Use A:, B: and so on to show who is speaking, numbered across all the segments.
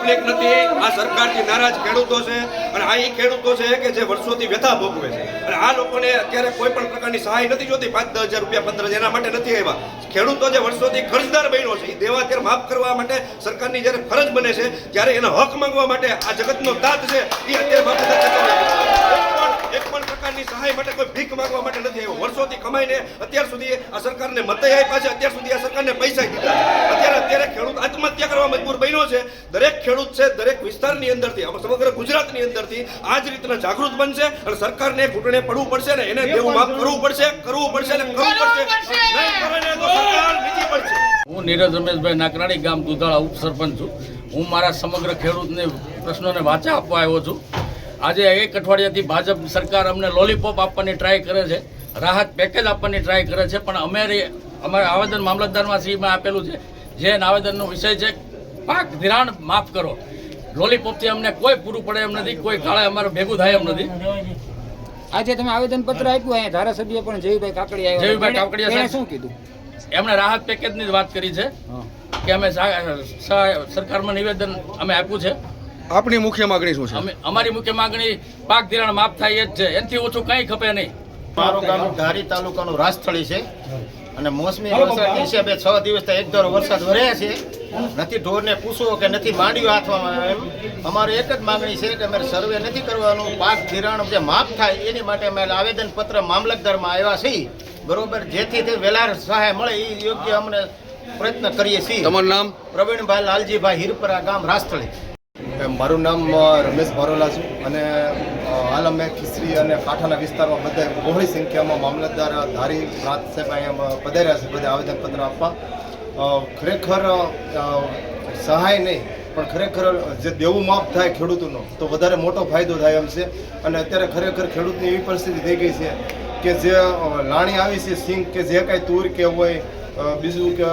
A: Public નથી. આ સરકારથી નારાજ ખેડૂતો છે અને આ એ ખેડૂતો છે કે જે વર્ષોથી વ્યથા ભોગવે છે. અને આ લોકોને અત્યારે કોઈ પણ પ્રકારની સહાય નથી જોતી. પાંચ દસ હજાર રૂપિયા, પંદર એના માટે નથી આવ્યા. ખેડૂતો જે વર્ષોથી ખર્ચદાર બન્યો છે, એ દેવા અત્યારે માફ કરવા માટે સરકારની જ્યારે ફરજ બને છે, ત્યારે એનો હક માંગવા માટે આ જગતનો તાત છે, એ અત્યારે માફ એક પણ પ્રકારની સહાય માટે કોઈ ભીખ માંગવા માટે નથી આવ્યો. વર્ષોથી કમાઈને અત્યાર સુધી આ સરકારને મતે આપ્યા છે, અત્યાર સુધી આ સરકારને પૈસા દીધા. અત્યારે ખેડૂત આત્મહત્યા કરવા મજબૂર બન્યો છે. દરેક ખેડૂત છે દરેક વિસ્તારની અંદરથી સમગ્ર ગુજરાતની અંદરથી આ જ રીતના જાગૃત બનશે અને સરકારને ઘૂંટણે પડવું પડશે ને એને દેવું માફ કરવું પડશે કરવું પડશે ને કરવું પડશે. નહીં કરે ને તો સરકાર નીચી પડશે
B: હું નીરજ રમેશભાઈ નાકરાણી ગામ દુધાળા ઉપસરપંચ છું. હું મારા સમગ્ર ખેડૂતને પ્રશ્નોને વાચા આપવા આવ્યો છું. આજે એક અઠવાડિયાથી ભાજપ સરકાર અમને લોલીપોપ આપવાની ટ્રાય કરે છે. રાહત પેકેજ આપવાની ટ્રાય કરે છે. પણ અમે અમારે આવેદન મામલતદારમાં શ્રીમાં આપેલું છે. જે આવેદનનો વિષય છે પાક ધિરાણ માફ કરો. લોલીપોપથી અમને કોઈ પૂરું પડે એમ નથી કોઈ કાળે અમારે ભેગું થાય એમ નથી.
C: આજે તમે આવેદન પત્ર આપ્યું અહીંયા ધારાસભ્ય પણ જયભાઈ કાકડિયા આવ્યા
B: જયભાઈ કાકડિયા સાહેબ.
C: શું કીધું?
B: એમણે રાહત પેકેજની જ વાત કરી છે કે અમે સરકારમાં નિવેદન અમે આપ્યું છે.
D: આપણી મુખ્ય માગણી શું છે?
B: અમે અમારી મુખ્ય માગણી પાક ધિરાણ માફ થાય એ જ છે. એનાથી ઓછું કંઈ ખપે નહીં.
E: મારું ગામ ધારી તાલુકાનું રાજસ્થળી છે. અને મોસમી વરસાદ હિસાબે છ દિવસ એક ધારો વરસાદ વરે છે. નથી ઢોરને પૂછવો કે નથી માંડ્યું હાથમાં એમ. અમારે એક જ માંગણી છે કે અમારે સર્વે નથી કરવાનું. પાક ધિરાણ જે માફ થાય એની માટે અમે આવેદનપત્ર મામલતદારમાં આવ્યા છીએ. બરોબર? જેથી તે વેલાર સહાય મળે એ યોગ્ય અમને પ્રયત્ન કરીએ છીએ.
D: તમારું નામ?
E: પ્રવીણભાઈ લાલજીભાઈ હિરપરા ગામ રાસ્થળી.
F: મારું નામ રમેશ ભરોલા છું અને હાલ અમે ખીસરી અને કાંઠાના વિસ્તારમાં બધા બહોળી સંખ્યામાં મામલતદાર, ધારી, પ્રાંત સાહેબ અહીંયા પધાર્યા છે, બધા આવેદનપત્ર આપવા. ખરેખર સહાય નહીં, પણ ખરેખર જે દેવું માફ થાય ખેડૂતોનો, તો વધારે મોટો ફાયદો થાય એમ છે. અને અત્યારે ખરેખર ખેડૂતની એવી પરિસ્થિતિ થઈ ગઈ છે કે જે લાણી આવી છે, સિંગ કે જે કાંઈ તૂર કે હોય બીજું કે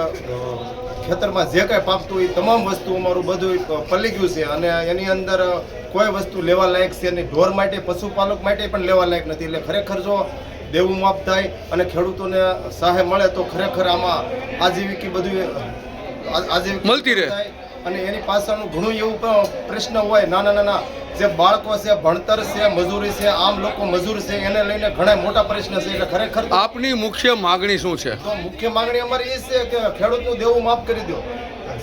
F: ખેતરમાં જે કાંઈ પાકતું હોય તમામ વસ્તુ અમારું બધું પલી ગયું છે. અને એની અંદર કોઈ વસ્તુ લેવા લાયક છે નહીં. ઢોર માટે પશુપાલક માટે પણ લેવા લાયક નથી. એટલે ખરેખર જો દેવું માફ થાય અને ખેડૂતોને સહાય મળે તો ખરેખર આમાં આજીવિકી બધું આજીવિક
D: મળતી રહે.
F: અને એની પાછળનું ઘણું એવું પણ પ્રશ્ન હોય. નાના નાના જે બાળકો છે ભણતર છે મજૂરી છે આમ લોકો મજૂર છે એને લઈને ઘણા મોટા પ્રશ્ન છે. એટલે ખરેખર
D: આપની મુખ્ય માગણી શું છે?
F: તો મુખ્ય માંગણી અમારી એ છે કે ખેડૂતનું દેવું માફ કરી દો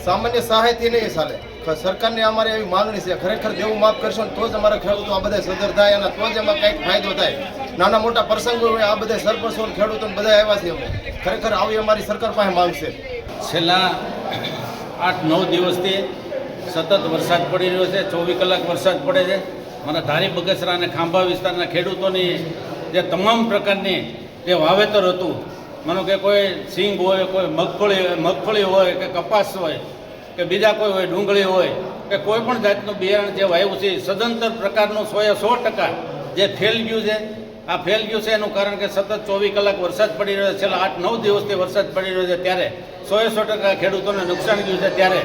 F: સામાન્ય સહાયથી નહીં ચાલે. સરકારને અમારે એવી માંગણી છે, ખરેખર દેવું માફ કરશો તો જ અમારા ખેડૂતો આ બધા સદર થાય અને તો જ એમાં કંઈક ફાયદો થાય. નાના મોટા પ્રસંગો હોય, આ બધા સરપંચો ખેડૂતો બધા આવ્યા છે અમે. ખરેખર આવી અમારી સરકાર પાસે માંગ
G: છેલ્લા આઠ નવ દિવસથી સતત વરસાદ પડી રહ્યો છે, ચોવીસ કલાક વરસાદ પડે છે. મારા ધારી બગસરા અને ખાંભા વિસ્તારના ખેડૂતોની જે તમામ પ્રકારની જે વાવેતર હતું, માનો કે કોઈ સિંગ હોય, કોઈ મગફળી મગફળી હોય કે કપાસ હોય કે બીજા કોઈ હોય, ડુંગળી હોય, કે કોઈ પણ જાતનું બિયારણ જે વાયુ છે સદંતર પ્રકારનું સોએ સો ટકા જે ફેલ ગયું છે. આ ફેલ ગયું છે એનું કારણ કે સતત ચોવીસ કલાક વરસાદ પડી રહ્યો છે. છેલ્લા આઠ નવ દિવસથી વરસાદ પડી રહ્યો છે. ત્યારે સોએ સો ટકા ખેડૂતોને નુકસાન ગયું છે. ત્યારે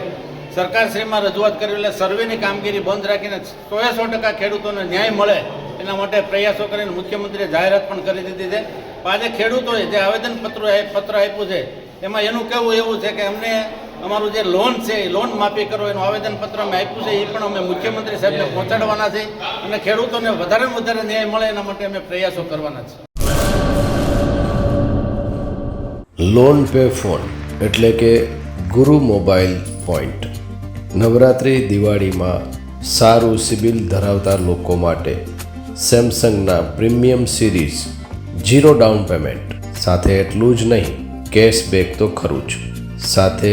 G: સરકારશ્રીમાં રજૂઆત કરી એટલે સર્વેની કામગીરી બંધ રાખીને સોએ સો ટકા ખેડૂતોને ન્યાય મળે એના માટે પ્રયાસો કરીને મુખ્યમંત્રીએ જાહેરાત પણ કરી દીધી છે. આજે ખેડૂતોએ જે આવેદનપત્ર પત્ર આપ્યું છે, એમાં એનું કહેવું એવું છે કે અમને અમારું જે લોન છે એ લોન માફી કરો એનું આવેદનપત્ર અમે આપ્યું છે એ પણ અમે મુખ્યમંત્રી સાહેબને પહોંચાડવાના છે અને ખેડૂતોને વધારેમાં વધારે ન્યાય મળે એના માટે અમે પ્રયાસો કરવાના છે.
H: લોન પે ફોન એટલે કે ગુરુ મોબાઈલ પોઈન્ટ. નવરાત્રિ દિવાળીમાં સારું સિબિલ ધરાવતા લોકો માટે સેમસંગના premium series zero down payment. સાથે એટલું જ નહીં કેશબેક તો ખરું જ. સાથે